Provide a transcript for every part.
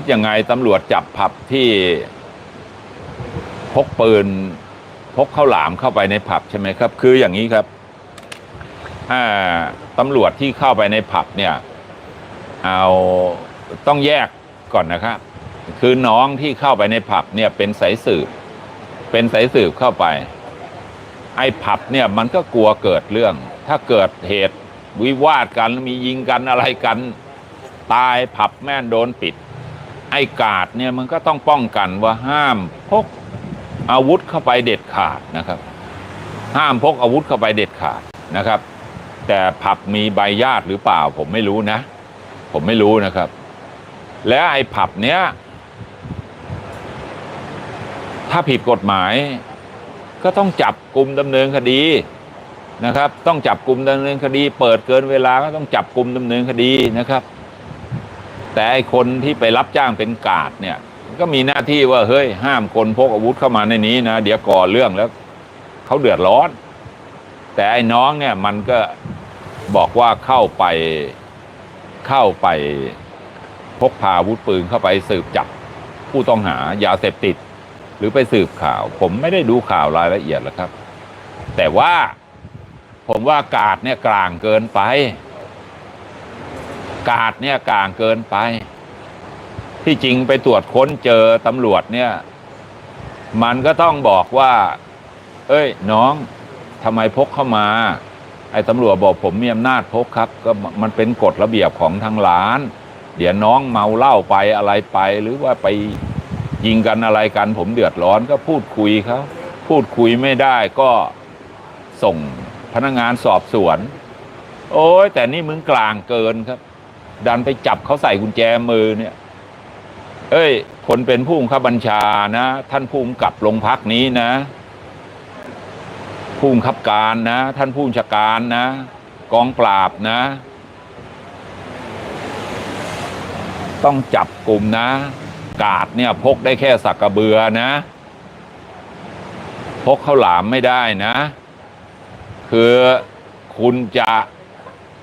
คิดยังไงตำรวจจับผับที่พกปืนพกข้าวหลามเข้าไปในผับใช่ไหมครับ คืออย่างนี้ครับอ่าตำรวจที่เข้าไปในผับเนี่ย เอาต้องแยกก่อนนะครับ คือน้องที่เข้าไปในผับเนี่ยเป็นสายสืบ เป็นสายสืบเข้าไป ไอ้ผับเนี่ยมันก็กลัวเกิดเรื่อง ถ้าเกิดเหตุวิวาทกันมียิงกันอะไรกัน ตายผับแม่นโดนปิด ไอ้กาดเนี่ยมันก็ต้องป้องกันว่าห้ามพกอาวุธเข้าไปเด็ดขาดนะครับ ห้ามพกอาวุธเข้าไปเด็ดขาดนะครับ แต่ผับมีใบญาตหรือเปล่า ผมไม่รู้นะ ผมไม่รู้นะครับ และไอ้ผับเนี้ยถ้าผิดกฎหมาย ก็ต้องจับกลุ่มดำเนินคดีนะครับ ต้องจับกลุ่มดำเนินคดี เปิดเกินเวลาก็ต้องจับกลุ่มดำเนินคดีนะครับ แต่ไอ้คนที่ไปรับจ้างเป็นกาดเนี่ย ก็มีหน้าที่ว่าเฮ้ยห้ามคนพกอาวุธเข้ามาในนี้นะเดี๋ยวก่อเรื่องแล้วเขาเดือดร้อน แต่ไอ้น้องเนี่ยมันก็บอกว่าเข้าไปเข้าไปพกพาอาวุธปืนเข้าไปสืบจับผู้ต้องหายาเสพติด หรือไปสืบข่าว ผมไม่ได้ดูข่าวรายละเอียดหรอกครับ แต่ว่าผมว่ากาดเนี่ยกลางเกินไป กาดเนี่ยกลางเกินไป ที่จริงไปตรวจค้นเจอตำรวจเนี่ย มันก็ต้องบอกว่า เอ้ย น้องทำไมพกเข้ามา ไอ้ตำรวจบอกผมมีอำนาจพกครับ ก็มันเป็นกฎระเบียบของทางร้าน เดี๋ยวน้องเมาเหล้าไปอะไรไปหรือว่าไปยิงกันอะไรกัน ผมเดือดร้อนก็พูดคุยเขาพูดคุยไม่ได้ก็ส่งพนักงานสอบสวน โอ้ยแต่นี่มึงกลางเกินครับ ดันไปจับเขาใส่กุญแจมือเนี่ย เอ้ย คนเป็นผู้บังคับบัญชานะ ท่านผู้กำกับโรงพักนี้นะ ผู้บังคับการนะ ท่านผู้บัญชาการนะ กองปราบนะ ต้องจับกลุ่มนะ กาดเนี่ยพกได้แค่สักกระเบือนะ พกข้าวหลามไม่ได้นะ คือคุณจะ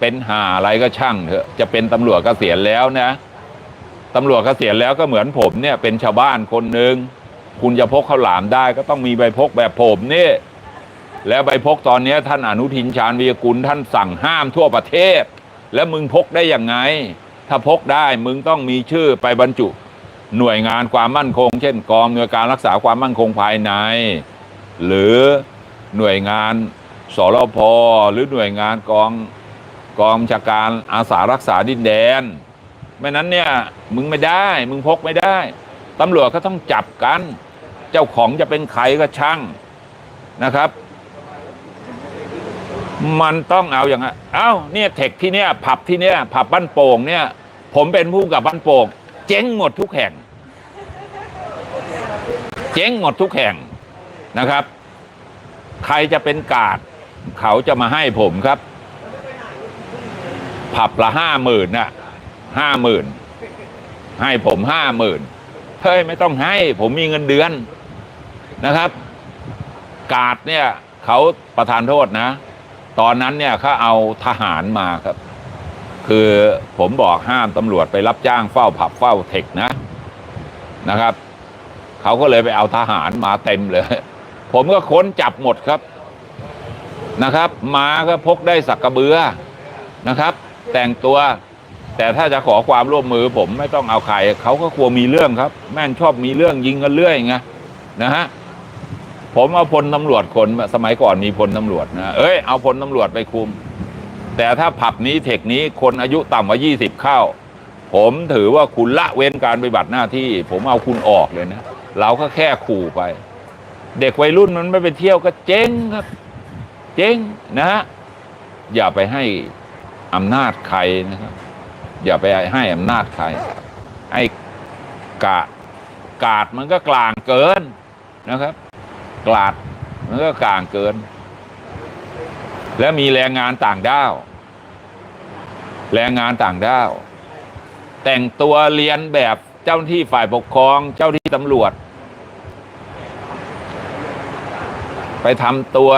เป็นหาอะไรก็ช่างเถอะจะเป็นตำรวจกเกษียณแล้วนะตำรวจเกษียณแล้วก็เหมือนผมเนี่ยเป็นชาวบ้านคนหนึ่งคุณจะพกข้าวหลามได้ก็ต้องมีใบพกแบบผมนี่แล้วใบพกตอนนี้ท่านอนุทินชาญวีรกุลท่านสั่งห้ามทั่วประเทศ แล้วมึงพกได้ยังไง ถ้าพกได้มึงต้องมีชื่อไปบรรจุ หน่วยงานความมั่นคง เช่นกองหน่วยการรักษาความมั่นคงภายใน หรือหน่วยงานสรพหรือหน่วยงานกอง กองบัญชาการอาสารักษาดินแดน ไม่นั้นเนี่ยมึงไม่ได้ มึงพกไม่ได้ตำรวจก็ต้องจับกัน เจ้าของจะเป็นใครก็ช่างนะครับ มันต้องเอาอย่างนั้นเอ้าเนี่ยเทคที่เนี่ยผับที่เนี่ยผับบ้านโป่งเนี่ย ผมเป็นผู้กำกับบ้านโป่งเจ๊งหมดทุกแห่ง เจ๊งหมดทุกแห่งนะครับ ใครจะเป็นกาดเขาจะมาให้ผมครับ ผับละห้าหมื่นน่ะห้าหมื่นให้ผมห้าหมื่นเฮ้ยไม่ต้องให้ ผมมีเงินเดือนนะครับ กาดเนี่ยเขาประทานโทษนะ ตอนนั้นเนี่ยเขาเอาทหารมาครับ คือผมบอกห้ามตำรวจไปรับจ้างเฝ้าผับเฝ้าเทคนะนะครับเขาก็เลยไปเอาทหารมาเต็มเลย ผมก็ค้นจับหมดครับนะครับ มาก็พกได้สักกระเบือนะครับ แต่งตัว แต่ถ้าจะขอความร่วมมือผมไม่ต้องเอาใครเขาก็กลัวมีเรื่องครับ แม่นชอบมีเรื่องยิงกันเรื่อยไงนะฮะผมเอาพลตำรวจคนสมัยก่อนมีพลตำรวจนะเอ้ยเอาพลตำรวจไปคุม แต่ถ้าผับนี้เทคนี้คนอายุต่ำกว่ายี่สิบเข้า ผมถือว่าคุณละเว้นการปฏิบัติหน้าที่ ผมเอาคุณออกเลยนะเราก็แค่ขู่ไป เด็กวัยรุ่นมันไม่ไปเที่ยวก็เจ๊งครับ เจ๊งนะฮะอย่าไปให้ อำนาจใครนะครับ อย่าไปให้อำนาจใครไอ้กาดกาดมันก็กลางเกินนะครับกลาดมันก็กลางเกิน และมีแรงงานต่างด้าว แรงงานต่างด้าว แต่งตัวเรียนแบบเจ้าหน้าที่ฝ่ายปกครองเจ้าหน้าที่ตำรวจ ไปทำตัว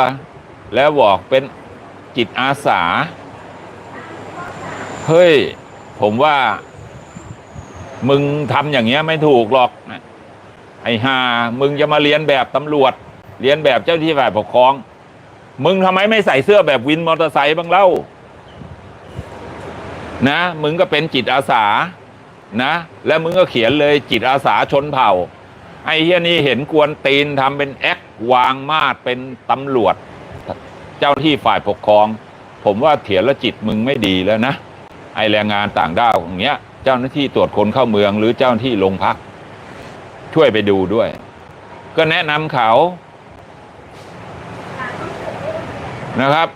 แล้วบอกเป็นจิตอาสา เฮ้ย ผมว่า มึงทำอย่างเงี้ยไม่ถูกหรอกนะไอ้ห่ามึงจะมาเรียนแบบตำรวจ เรียนแบบเจ้าที่ฝ่ายปกครอง มึงทำไมไม่ใส่เสื้อแบบวินมอเตอร์ไซค์บ้างเล่า นะ มึงก็เป็นจิตอาสา นะ แล้วมึงก็เขียนเลยจิตอาสาชนเผ่า ไอ้เฮียนี่เห็นกวนตีนทำเป็นแอควางมาดเป็นตำรวจ เจ้าหน้าที่ฝ่ายปกครอง ผมว่าเถียรจิตมึงไม่ดีแล้วนะ ไอแรงงานต่างด้าวอย่างเงี้ย เจ้าหน้าที่ตรวจคนเข้าเมือง หรือเจ้าหน้าที่โรงพัก ช่วยไปดูด้วย ก็แนะนำเขานะครับ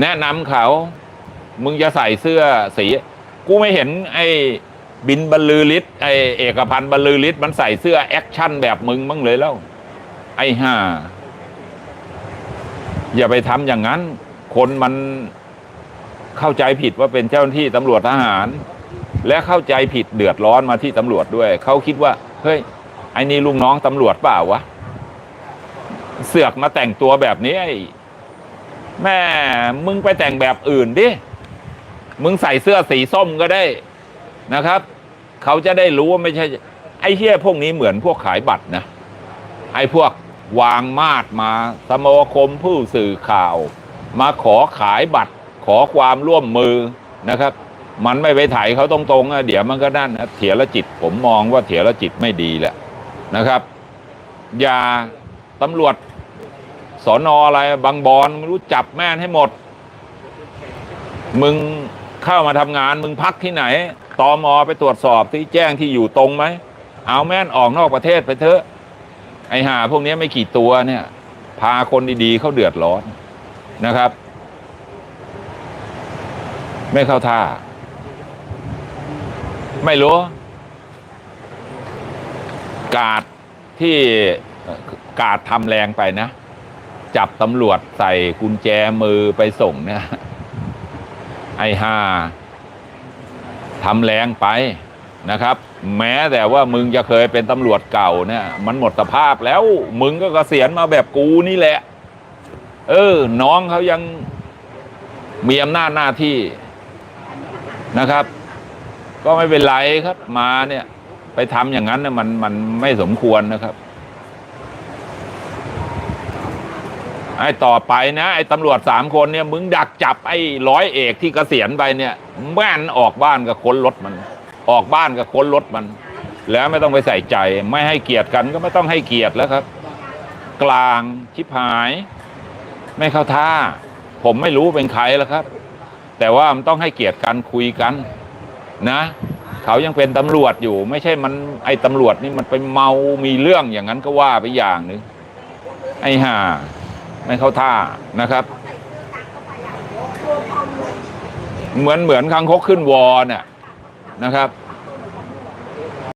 แนะนำเขา มึงจะใส่เสื้อสี กูไม่เห็นไอ้บินบรรลือฤทธิ์ไอ้เอกพันธ์บรรลือฤทธิ์มันใส่เสื้อแอคชั่นแบบมึงบ้งเลยแล้ว ไอ้ห่าอย่าไปทำอย่างนั้น คนมัน เข้าใจผิดว่าเป็นเจ้าหน้าที่ตำรวจทหาร และเข้าใจผิดเดือดร้อนมาที่ตำรวจด้วย เขาคิดว่า เฮ้ยไอ้นี่ลุงน้องตำรวจเปล่าวะ เสือกมาแต่งตัวแบบนี้ไอ้แม่มึงไปแต่งแบบอื่นดิ มึงใส่เสื้อสีส้มก็ได้นะครับ เขาจะได้รู้ว่าไม่ใช่ ไอ้เฮี้ยพวกนี้เหมือนพวกขายบัตรนะ ไอ้พวกวางมาดมา สมาคมผู้สื่อข่าว มาขอขายบัตร ขอความร่วมมือนะครับ มันไม่ไปถ่ายเขาตรงๆเดี๋ยวมันก็นั่นนะเถียรจิตผมมองว่าเถียรจิตไม่ดีแหละนะครับ อย่าตำรวจสอนออะไรบางบอนไม่รู้จับแม่นให้หมด มึงเข้ามาทำงานมึงพักที่ไหนตอมอไปตรวจสอบที่แจ้งที่อยู่ตรงไหม เอาแม่นออกนอกประเทศไปเถอะ ไอ้ห่าพวกนี้ไม่กี่ตัวเนี่ย พาคนดีๆเขาเดือดร้อนนะครับ ไม่เข้าท่า ไม่รู้ กาดที่กาดทำแรงไปนะ จับตำรวจใส่กุญแจมือไปส่งเนี่ยไอ้ห่าทำแรงไปนะครับ แม้แต่ว่ามึงจะเคยเป็นตำรวจเก่าเนี่ย มันหมดสภาพแล้ว มึงก็เกษียณมาแบบกูนี่แหละ เออ น้องเขายังมีอำนาจหน้าที่ นะครับ ก็ไม่เป็นไรครับมาเนี่ย ไปทำอย่างนั้นเนี่ยมันมันไม่สมควรนะครับไอ้ต่อไปนะไอ้ตำรวจสามคนเนี่ย มึงดักจับไอ้ร้อยเอกที่เกษียณไปเนี่ยแม่นออกบ้านกับค้นรถมัน ออกบ้านกับค้นรถมัน แล้วไม่ต้องไปใส่ใจ ไม่ให้เกียรติกันก็ไม่ต้องให้เกียรติแล้วครับ กลางชิบหาย ไม่เข้าท่า ผมไม่รู้เป็นใครแล้วครับ แต่ว่ามันต้องให้เกียรติกันคุยกันนะเขายังเป็นตำรวจอยู่ ไม่ใช่มันไอ้ตำรวจนี่มันไปเมามีเรื่องอย่างนั้นก็ว่าไปอย่างนึงไอ้ห่าไม่เข้าท่านะครับ เหมือนเหมือนคังคกขึ้นวอเนี่ยนะครับ